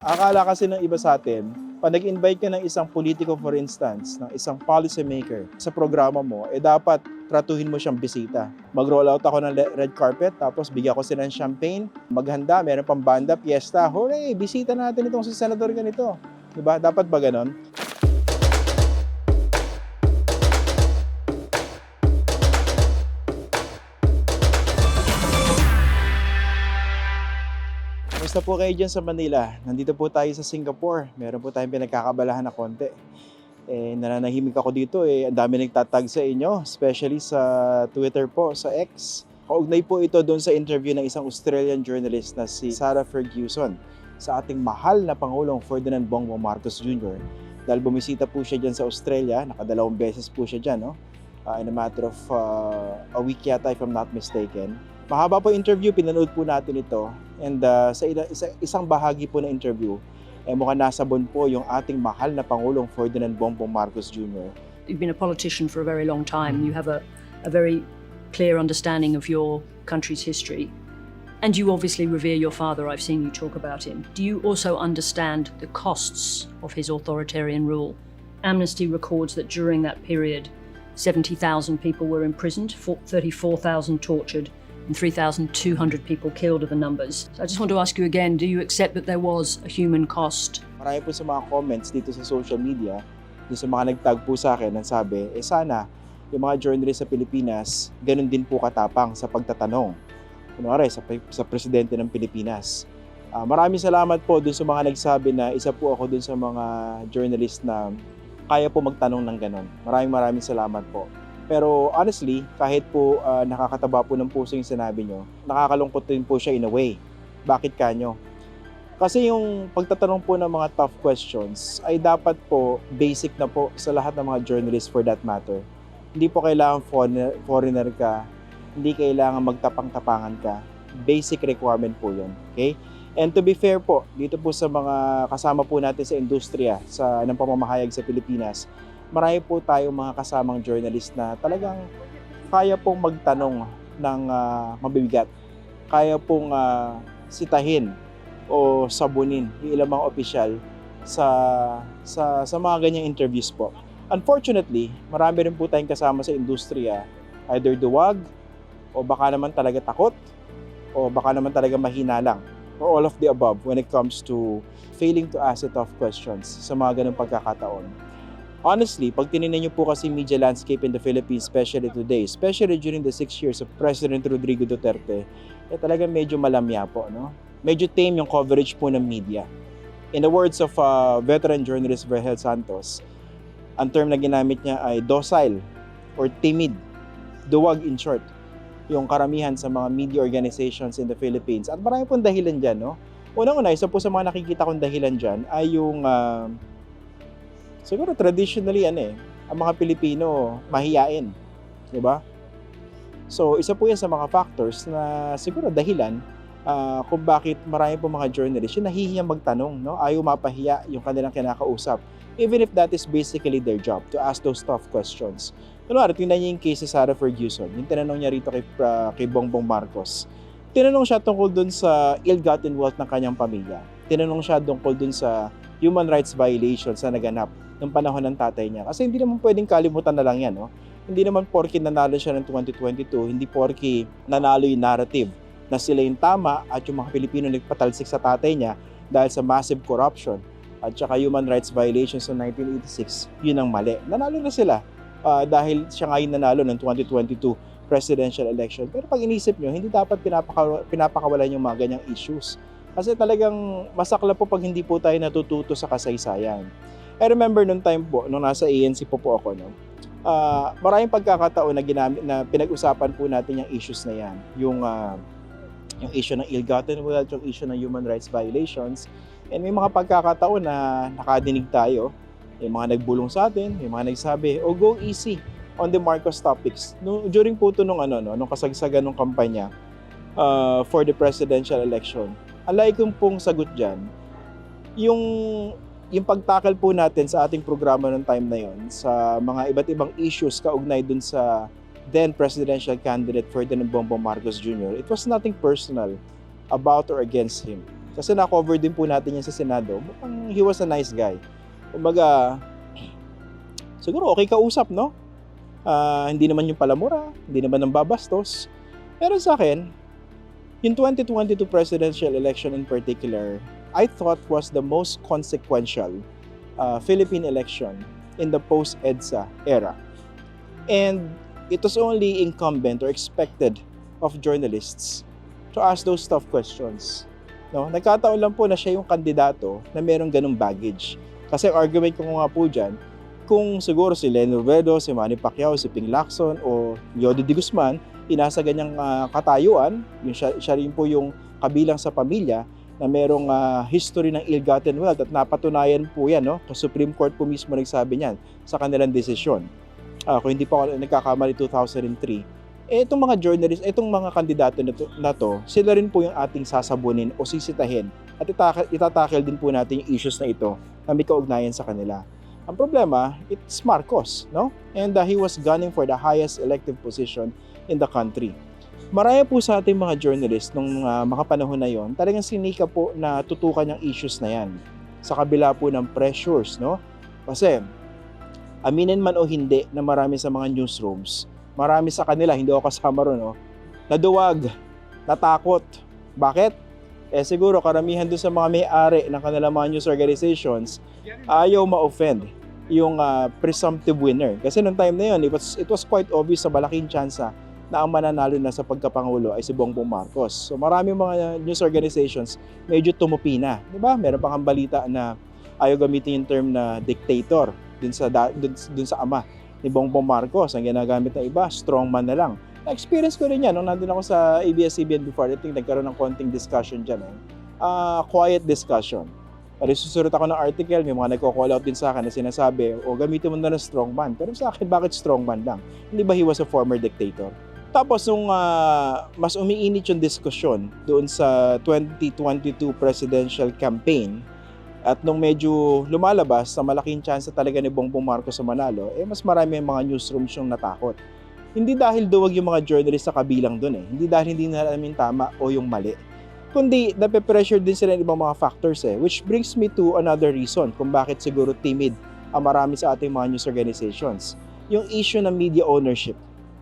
Akala kasi ng iba sa atin, pag nag-invite ka ng isang politiko for instance, ng isang policy maker sa programa mo, eh dapat tratuhin mo siyang bisita. Mag-roll out ako ng red carpet, tapos bigyan ko sila ng champagne, maghanda, meron pang banda, fiesta, hooray, bisita natin itong si senador ganito. Diba? Dapat ba ganon? Kamusta po kayo dyan sa Manila? Nandito po tayo sa Singapore. Meron po tayong pinagkakabalahan na konti. Eh, nananahimik ako dito eh. Ang dami nagtatag sa inyo, especially sa Twitter po, sa X. Kaugnay po ito doon sa interview ng isang Australian journalist na si Sarah Ferguson sa ating mahal na Pangulong Ferdinand Bongbong Marcos Jr. Dahil bumisita po siya dyan sa Australia, nakadalawang beses po siya dyan, no? Uh, in a matter of uh, a week yata if I'm not mistaken. Mahaba po interview, pinanood po natin ito. And uh, sa, ila- sa isang bahagi po na interview, eh, mukhang nasabon po yung ating mahal na Pangulong Ferdinand Bongbong Marcos Jr. You've been a politician for a very long time. You have a, a very clear understanding of your country's history. And you obviously revere your father. I've seen you talk about him. Do you also understand the costs of his authoritarian rule? Amnesty records that during that period, 70,000 people were imprisoned, 34,000 tortured, and 3,200 people killed are the numbers. So I just want to ask you again do you accept that there was a human cost Marami po sa mga comments dito sa social media, dito sa mga nagtag po sa akin, ang sabi, eh sana yung mga journalist sa Pilipinas, ganun din po katapang sa pagtatanong. Kunwari, sa, sa presidente ng Pilipinas. Ah, maraming salamat po dun sa mga nagsabi na isa po ako dun sa mga journalist na kaya po magtanong ng ganun. Maraming maraming salamat po. Pero honestly, kahit po ah, nakakataba po ng puso yung sinabi nyo, nakakalungkot din po siya in a way. Bakit kanyo? Kasi yung pagtatanong po ng mga tough questions ay dapat po basic na po sa lahat ng mga journalists for that matter. Hindi po kailangan foreigner, foreigner ka, hindi kailangan magtapang-tapangan ka. Basic requirement po yun. Okay? And to be fair po, dito po sa mga kasama po natin sa industriya sa ng pamamahayag sa Pilipinas, marami po tayong mga kasamang journalist na talagang kaya pong magtanong ng ah, mabibigat. Kaya pong ah, sitahin o sabunin yung ilang mga opisyal sa, sa, sa mga ganyang interviews po. Unfortunately, marami rin po tayong kasama sa industriya, either duwag, o baka naman talaga takot, o baka naman talaga mahina lang, or all of the above when it comes to failing to ask the tough questions sa mga ganong pagkakataon. Honestly, pag tininan niyo po kasi media landscape in the Philippines, especially today, especially during the six years of President Rodrigo Duterte, eh talaga medyo malamya po, no? medyo tame yung coverage po ng media. In the words of uh, veteran journalist Verhel Santos, ang term na ginamit niya ay docile or timid, duwag in short, yung karamihan sa mga media organizations in the Philippines. At marami pong dahilan dyan, no? Unang-una, isa po sa mga nakikita kong dahilan dyan ay yung, uh, siguro traditionally, ano eh, ang mga Pilipino mahiyain, di ba? So, isa po yan sa mga factors na siguro dahilan ah, kung bakit marami po mga journalists yung nahihiyang magtanong, no? Ayaw mapahiya yung kanilang kinakausap. Even if that is basically their job, to ask those tough questions. Kunwari, tingnan niyo yung case ni Sarah Ferguson, yung tinanong niya rito kay, ah, kay Bongbong Marcos. Tinanong siya tungkol dun sa ill-gotten wealth ng kanyang pamilya. Tinanong siya tungkol dun sa human rights violations na naganap ng panahon ng tatay niya. Kasi hindi naman pwedeng kalimutan na lang yan, no? Hindi naman porke nanalo siya ng 2022, hindi porke nanalo yung narrative na sila yung tama at yung mga Pilipino nagpatalsik sa tatay niya dahil sa massive corruption at saka human rights violations noong 1986, yun ang mali. Nanalo na sila ah, dahil siya nga yung nanalo ng 2022 presidential election. Pero pag inisip nyo, hindi dapat pinapaka, pinapakawalan yung mga ganyang issues. Kasi talagang masakla po pag hindi po tayo natututo sa kasaysayan. I remember nung time po, nung nasa ANC po po ako, no, ah, maraming pagkakataon na, ginamit, na pinag-usapan po natin yung issues na yan. Yung ah, yung issue ng ill-gotten wealth, yung issue ng human rights violations. And may mga pagkakataon na nakadinig tayo, may mga nagbulong sa atin, may mga nagsabi, oh go easy on the Marcos topics. No, during po ito nung, ano, no, nung kasagsagan ng kampanya uh, for the presidential election, alay kong pong sagot dyan, yung yung pagtakal po natin sa ating programa ng time na yon sa mga iba't ibang issues kaugnay dun sa then presidential candidate Ferdinand Bongbong Marcos Jr., it was nothing personal about or against him. Kasi na-cover din po natin yan sa Senado. Mukhang he was a nice guy. Kumbaga, siguro okay kausap, no? Ah, hindi naman yung palamura, hindi naman ng babastos. Pero sa akin, yung 2022 presidential election in particular, I thought was the most consequential uh, Philippine election in the post-EDSA era. And it was only incumbent or expected of journalists to ask those tough questions. No, nagkataon lang po na siya yung kandidato na merong ganung baggage. Kasi argument ko nga po dyan, kung siguro si Len Robredo, si Manny Pacquiao, si Ping Lacson o Yodi Di Guzman, inasa ganyang ah, katayuan, yung siya, siya rin po yung kabilang sa pamilya na merong ah, history ng ill-gotten wealth at napatunayan po yan, no? Supreme Court po mismo nagsabi niyan sa kanilang desisyon. Ah, kung hindi pa ako nagkakamali 2003, eh, itong mga journalists, itong mga kandidato na to, na to, sila rin po yung ating sasabunin o sisitahin at itaka, itatakel din po natin yung issues na ito na may kaugnayan sa kanila. Ang problema, it's Marcos, no? And uh, he was gunning for the highest elective position in the country. Marami po sa ating mga journalists nung uh, mga panahon na yon, talagang sinika po na tutukan yung issues na yan. Sa kabila po ng pressures, no? Kasi, aminin man o hindi na marami sa mga newsrooms, marami sa kanila, hindi ako kasama ron, no? naduwag, natakot. Bakit? Eh siguro karamihan doon sa mga may-ari ng kanilang mga news organizations ayaw ma-offend yung ah, presumptive winner. Kasi nung time na yun, it was, it was quite obvious sa malaking tsansa na ang mananalo na sa pagkapangulo ay si Bongbong Marcos. So marami mga news organizations medyo tumupi na. Di ba? Meron pang balita na ayaw gamitin yung term na dictator dun sa, dun, dun sa ama ni Bongbong Marcos. Ang ginagamit ng iba, strongman na lang. Na-experience ko rin yan nung nandun ako sa ABS-CBN before. I think nagkaroon ng konting discussion dyan. Eh. Ah, quiet discussion. Pero susunod ako ng article, may mga nagko-call out din sa akin na sinasabi, o gamitin mo na ng strongman. Pero sa akin, bakit strongman lang? Hindi ba he was a former dictator? Tapos nung ah, mas umiinit yung diskusyon doon sa 2022 presidential campaign, at nung medyo lumalabas sa malaking chance talaga ni Bongbong Marcos sa Manalo, eh mas marami yung mga newsrooms yung natakot. Hindi dahil duwag yung mga journalist sa kabilang doon eh. Hindi dahil hindi na alam yung tama o yung mali. Kundi nape-pressure din sila ng ibang mga factors eh. Which brings me to another reason kung bakit siguro timid ang marami sa ating mga news organizations. Yung issue ng media ownership.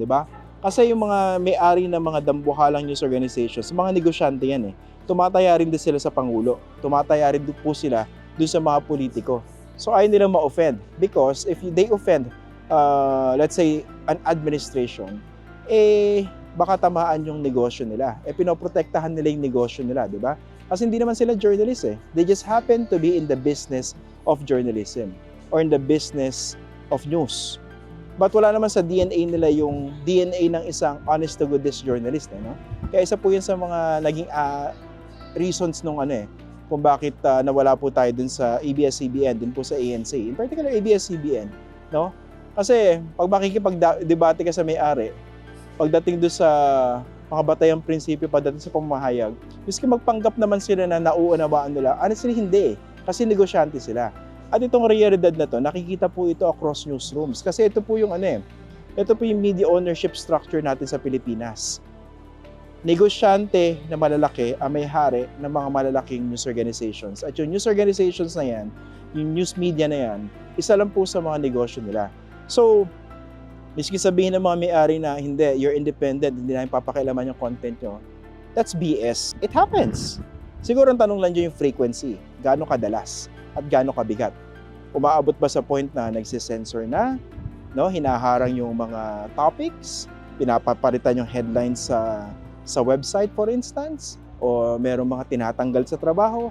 ba? Kasi yung mga may-ari ng mga dambuhalang news organizations, mga negosyante yan eh tumataya rin din sila sa Pangulo. Tumataya rin po sila dun sa mga politiko. So ayaw nila ma-offend because if they offend, uh, let's say, an administration, eh baka tamaan yung negosyo nila. Eh pinoprotektahan nila yung negosyo nila, di ba? Kasi hindi naman sila journalists eh. They just happen to be in the business of journalism or in the business of news. But wala naman sa DNA nila yung DNA ng isang honest to goodness journalist, eh, no? Kaya isa po yun sa mga naging uh, reasons nung ano eh, kung bakit uh, nawala po tayo dun sa ABS-CBN, dun po sa ANC. In particular, ABS-CBN, no? Kasi pag makikipag-debate ka sa may-ari, pagdating doon sa mga batayang prinsipyo pagdating sa pamahayag, miski magpanggap naman sila na nauunawaan nila, honestly hindi eh, kasi negosyante sila. At itong realidad na to, nakikita po ito across newsrooms. Kasi ito po yung ano eh, ito po yung media ownership structure natin sa Pilipinas negosyante na malalaki ang may hari ng mga malalaking news organizations. At yung news organizations na yan, yung news media na yan, isa lang po sa mga negosyo nila. So, miski sabihin ng mga may-ari na hindi, you're independent, hindi namin papakialaman yung content nyo, that's BS. It happens. Siguro ang tanong lang dyan yung frequency. Gaano kadalas at gaano kabigat. Umaabot ba sa point na nagsisensor na, no, hinaharang yung mga topics, pinapapalitan yung headlines sa sa website for instance, o merong mga tinatanggal sa trabaho.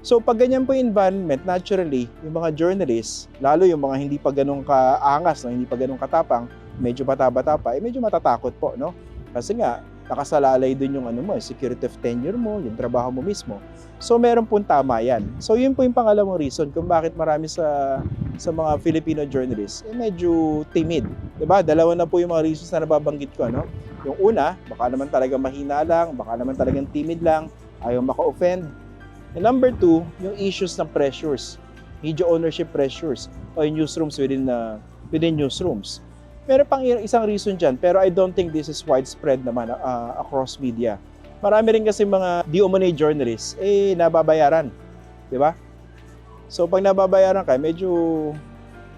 So pag ganyan po yung environment, naturally, yung mga journalists, lalo yung mga hindi pa ganun kaangas, no, hindi pa ganun katapang, medyo bata-bata pa, eh medyo matatakot po, no? Kasi nga, nakasalalay dun yung ano mo, security of tenure mo, yung trabaho mo mismo. So meron pong tama yan. So yun po yung pangalawang reason kung bakit marami sa sa mga Filipino journalists eh medyo timid. ba? Dalawa na po yung mga reasons na nababanggit ko, no? Yung una, baka naman talaga mahina lang, baka naman talagang timid lang, ayaw maka-offend. And number two, yung issues ng pressures, media ownership pressures, o yung newsrooms within, uh, within newsrooms. Meron pang isang reason dyan, pero I don't think this is widespread naman uh, across media. marami rin kasi mga di journalists, eh, nababayaran. Di ba? So, pag nababayaran ka, medyo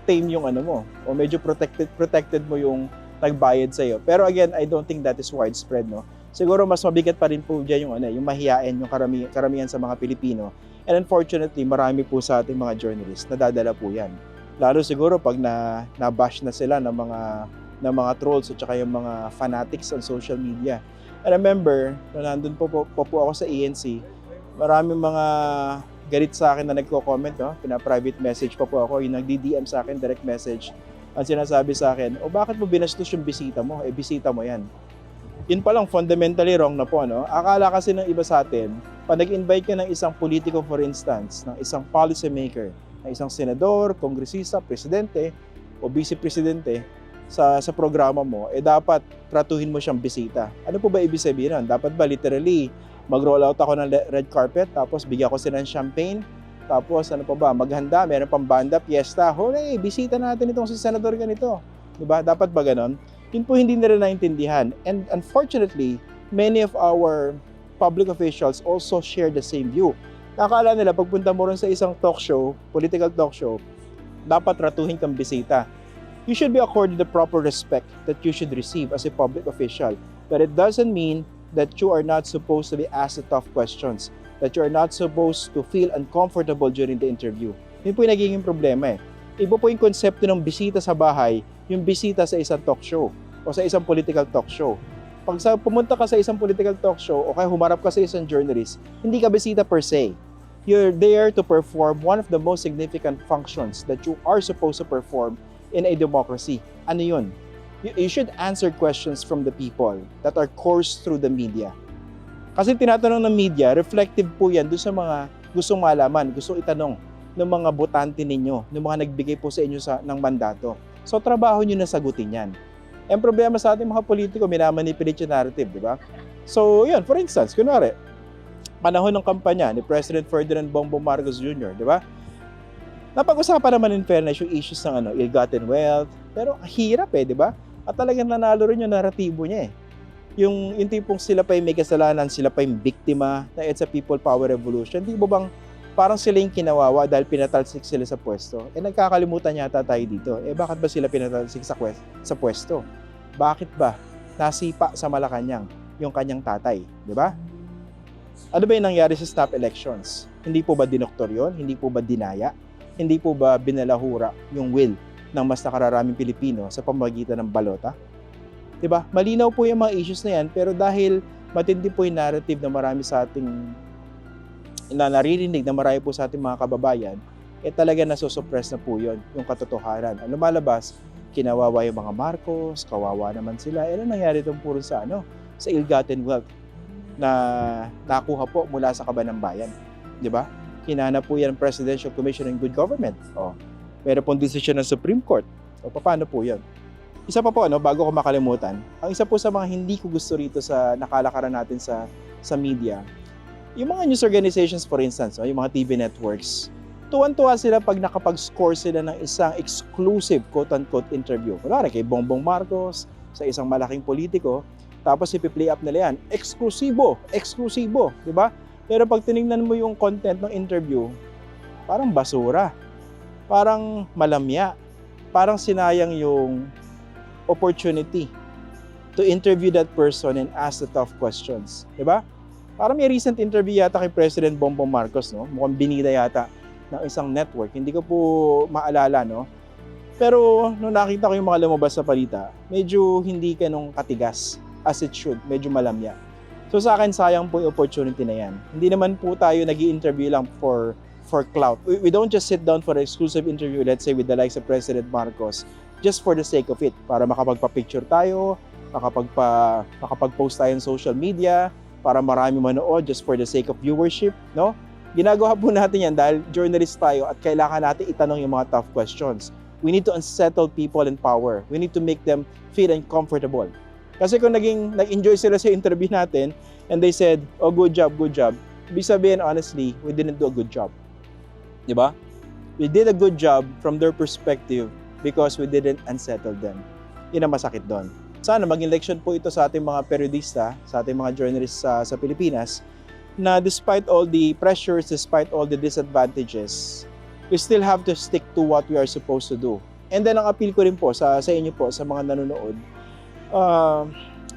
tame yung ano mo, o medyo protected, protected mo yung nagbayad sa'yo. Pero again, I don't think that is widespread, no? Siguro mas mabigat pa rin po dyan yung, ano, yung mahiyain, yung karami, karamihan sa mga Pilipino. And unfortunately, marami po sa ating mga journalists nadadala po yan. Lalo siguro pag na, na-bash na sila ng mga, ng mga trolls at saka yung mga fanatics on social media. I remember, nung nandun po, po, po, ako sa ENC, maraming mga galit sa akin na nagko-comment, no? pina-private message pa po ako, yung nagdi-DM sa akin, direct message, ang sinasabi sa akin, o bakit mo binastos yung bisita mo? Eh, bisita mo yan. Yun pa lang, fundamentally wrong na po, no? Akala kasi ng iba sa atin, pag nag-invite ka ng isang politiko, for instance, ng isang policy ng isang senador, kongresista, presidente, o vice-presidente, sa, sa programa mo, eh dapat tratuhin mo siyang bisita. Ano po ba ibig sabihin nun? Dapat ba literally mag-roll out ako ng red carpet, tapos bigyan ko sila ng champagne, tapos ano pa ba, maghanda, meron pang banda, fiesta, holy, bisita natin itong si senador ganito. Diba? Dapat ba ganon? Yun po hindi nila naintindihan. And unfortunately, many of our public officials also share the same view. Nakakala nila, pagpunta mo rin sa isang talk show, political talk show, dapat ratuhin kang bisita. You should be accorded the proper respect that you should receive as a public official. But it doesn't mean that you are not supposed to be asked the tough questions, that you are not supposed to feel uncomfortable during the interview. Yun po yung nagiging problema eh. Iba po yung konsepto ng bisita sa bahay, yung bisita sa isang talk show o sa isang political talk show. Pag sa, pumunta ka sa isang political talk show o kaya humarap ka sa isang journalist, hindi ka bisita per se. You're there to perform one of the most significant functions that you are supposed to perform in a democracy. Ano yun? You, you should answer questions from the people that are coursed through the media. Kasi tinatanong ng media, reflective po yan doon sa mga gustong malaman, gustong itanong ng mga botante ninyo, ng mga nagbigay po sa inyo sa, ng mandato. So, trabaho nyo na sagutin yan. Ang problema sa ating mga politiko, minamanipulate yung narrative, di ba? So, yun, for instance, kunwari, panahon ng kampanya ni President Ferdinand Bongbong Marcos Jr., di ba? Napag-usapan naman in fairness yung issues ng ano, ill-gotten wealth, pero hirap eh, di ba? At talagang nanalo rin yung naratibo niya eh. Yung, yung tipong sila pa yung may kasalanan, sila pa yung biktima, na it's a people power revolution. Di ba bang parang sila yung kinawawa dahil pinatalsik sila sa pwesto? Eh nagkakalimutan yata tayo dito. Eh bakit ba sila pinatalsik sa, kwes- sa pwesto? Bakit ba nasipa sa Malacanang yung kanyang tatay? Di ba? Ano ba yung nangyari sa snap elections? Hindi po ba dinoktor yun? Hindi po ba dinaya? Hindi po ba binalahura yung will ng mas nakararaming Pilipino sa pamamagitan ng balota? 'Di ba? Malinaw po yung mga issues na yan, pero dahil matindi po yung narrative na marami sa ating na naririnig na marami po sa ating mga kababayan, eh talaga nasosuppress na po yun, yung katotohanan. Ang lumalabas, kinawawa yung mga Marcos, kawawa naman sila. Eh, ano nangyari itong puro sa ano? Sa ill-gotten wealth na nakuha po mula sa kaban ng bayan. Di ba? Hinana po yan Presidential Commission on Good Government. O, meron pong desisyon ng Supreme Court. O, paano po yan? Isa pa po, ano, bago ko makalimutan, ang isa po sa mga hindi ko gusto rito sa nakalakaran natin sa sa media, yung mga news organizations for instance, o, yung mga TV networks, tuwan-tuwa sila pag nakapag-score sila ng isang exclusive quote-unquote interview. Kunwari kay Bongbong Marcos, sa isang malaking politiko, tapos ipi-play up nila yan. Eksklusibo, eksklusibo, di ba? Pero pag tiningnan mo yung content ng interview, parang basura. Parang malamya. Parang sinayang yung opportunity to interview that person and ask the tough questions. Di ba? Parang may recent interview yata kay President Bongbong Marcos, no? Mukhang binida yata ng isang network. Hindi ko po maalala, no? Pero nung nakita ko yung mga lumabas sa palita, medyo hindi ganong katigas as it should. Medyo malamya. So sa akin, sayang po yung opportunity na yan. Hindi naman po tayo nag interview lang for for clout. We, we don't just sit down for an exclusive interview, let's say with the likes of President Marcos, just for the sake of it. Para makapagpa-picture tayo, makapagpa, makapag-post tayo sa social media, para marami manood just for the sake of viewership, no? Ginagawa po natin yan dahil journalist tayo at kailangan natin itanong yung mga tough questions. We need to unsettle people in power. We need to make them feel uncomfortable. Kasi kung naging, nag-enjoy sila sa interview natin and they said, oh, good job, good job, ibig sabihin, honestly, we didn't do a good job. Di ba? We did a good job from their perspective because we didn't unsettle them. Yun ang masakit doon. Sana maging leksyon po ito sa ating mga periodista, sa ating mga journalists sa, sa Pilipinas, na despite all the pressures, despite all the disadvantages, we still have to stick to what we are supposed to do. And then ang appeal ko rin po sa, sa inyo po, sa mga nanonood, uh,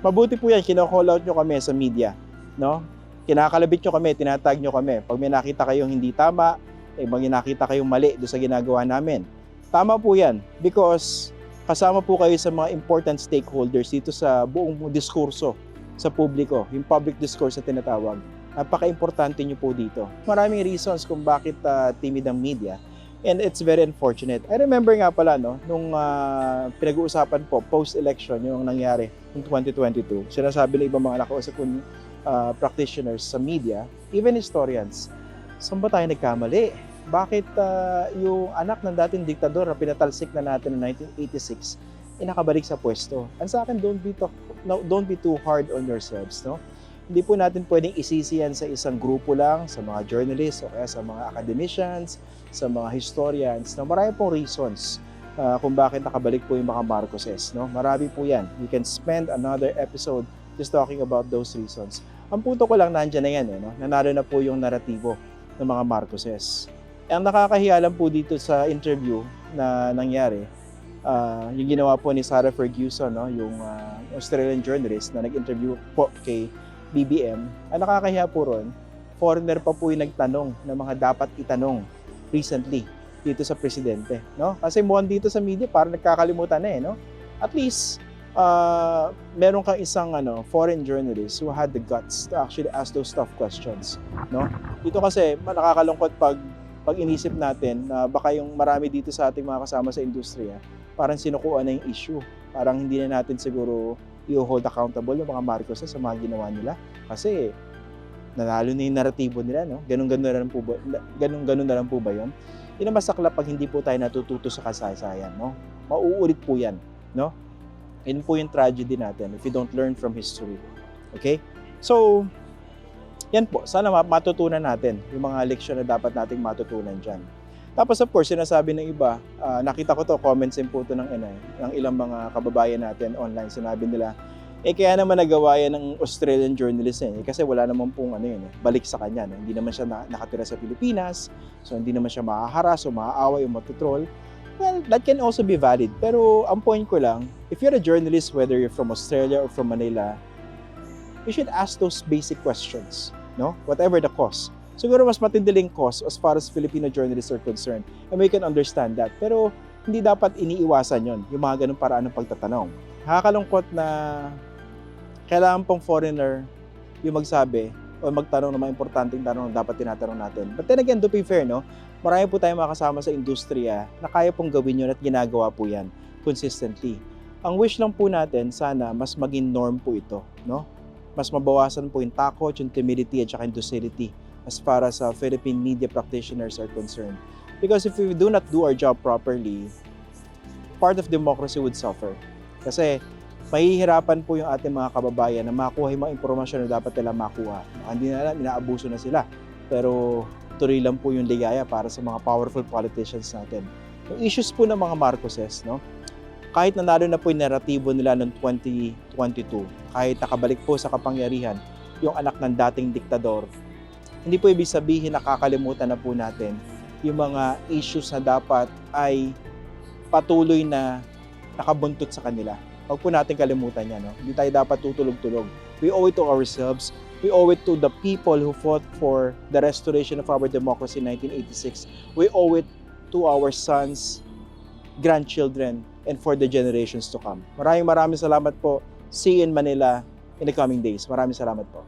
mabuti po yan, kino-call out nyo kami sa media. No? Kinakalabit nyo kami, tinatag nyo kami. Pag may nakita kayong hindi tama, eh, may nakita kayong mali doon sa ginagawa namin. Tama po yan because kasama po kayo sa mga important stakeholders dito sa buong diskurso sa publiko, yung public discourse na tinatawag. Napaka-importante nyo po dito. Maraming reasons kung bakit uh, timid ang media and it's very unfortunate. I remember nga pala no, nung uh, pinag-uusapan po post-election yung nangyari ng 2022. Sinasabi ng ibang mga nakausap kong uh, practitioners sa media, even historians, saan ba tayo nagkamali? Bakit uh, yung anak ng dating diktador na pinatalsik na natin noong 1986 ay nakabalik sa pwesto? Ang sa akin, don't be, to, no, don't be too hard on yourselves. No? Hindi po natin pwedeng isisi yan sa isang grupo lang, sa mga journalists o kaya sa mga academicians, sa mga historians, na marami pong reasons uh, kung bakit nakabalik po yung mga Marcoses. No? Marami po yan. We can spend another episode just talking about those reasons. Ang punto ko lang, nandyan na yan. Eh, no? Nanalo na po yung naratibo ng mga Marcoses. Ang nakakahiya lang po dito sa interview na nangyari, uh, yung ginawa po ni Sarah Ferguson, no? yung uh, Australian journalist na nag-interview po kay BBM, ang nakakahiya po ron, foreigner pa po yung nagtanong ng mga dapat itanong recently dito sa presidente. No? Kasi mukhang dito sa media, parang nagkakalimutan na eh. No? At least, uh, meron kang isang ano, foreign journalist who had the guts to actually ask those tough questions. No? Dito kasi, nakakalungkot pag pag inisip natin na baka yung marami dito sa ating mga kasama sa industriya, parang sinukuan na yung issue. Parang hindi na natin siguro i-hold accountable yung mga Marcos sa mga ginawa nila. Kasi nanalo na yung naratibo nila, no? Ganun-ganun na lang po ba, ganun-ganun na lang po ba yun? Yun ang masakla pag hindi po tayo natututo sa kasaysayan, no? Mauulit po yan, no? Yun po yung tragedy natin if you don't learn from history. Okay? So, yan po, sana matutunan natin yung mga leksyon na dapat nating matutunan dyan. Tapos of course, sinasabi ng iba, uh, nakita ko to, comments din po to ng, ano, ng ilang mga kababayan natin online, sinabi nila, eh kaya naman nagawa yan ng Australian journalist eh, kasi wala naman pong ano yun, eh, balik sa kanya. No? Hindi naman siya na, nakatira sa Pilipinas, so hindi naman siya mahaharas o maaaway o matutrol. Well, that can also be valid. Pero ang point ko lang, if you're a journalist, whether you're from Australia or from Manila, you should ask those basic questions, no? Whatever the cause. Siguro mas matindiling cause as far as Filipino journalists are concerned. And we can understand that. Pero hindi dapat iniiwasan yon yung mga ganung paraan ng pagtatanong. Nakakalungkot na kailangan pong foreigner yung magsabi o magtanong ng mga importanteng tanong na dapat tinatanong natin. But then again, to be fair, no, marami po tayong makasama sa industriya na kaya pong gawin yun at ginagawa po yan consistently. Ang wish lang po natin, sana mas maging norm po ito. No? Mas mabawasan po yung takot, yung timidity at saka yung docility as far as uh, Philippine media practitioners are concerned. Because if we do not do our job properly, part of democracy would suffer. Kasi mahihirapan po yung ating mga kababayan na makuha yung mga impormasyon na dapat nila makuha. Hindi na alam, inaabuso na sila. Pero tuloy lang po yung ligaya para sa mga powerful politicians natin. Yung issues po ng mga Marcoses, no? kahit nanalo na po yung naratibo nila noong 2022, kahit nakabalik po sa kapangyarihan yung anak ng dating diktador, hindi po ibig sabihin nakakalimutan na po natin yung mga issues na dapat ay patuloy na nakabuntot sa kanila. Huwag po natin kalimutan yan. No? Hindi tayo dapat tutulog-tulog. We owe it to ourselves. We owe it to the people who fought for the restoration of our democracy in 1986. We owe it to our sons, grandchildren, and for the generations to come. Maraming maraming salamat po. See you in Manila in the coming days. Maraming salamat po.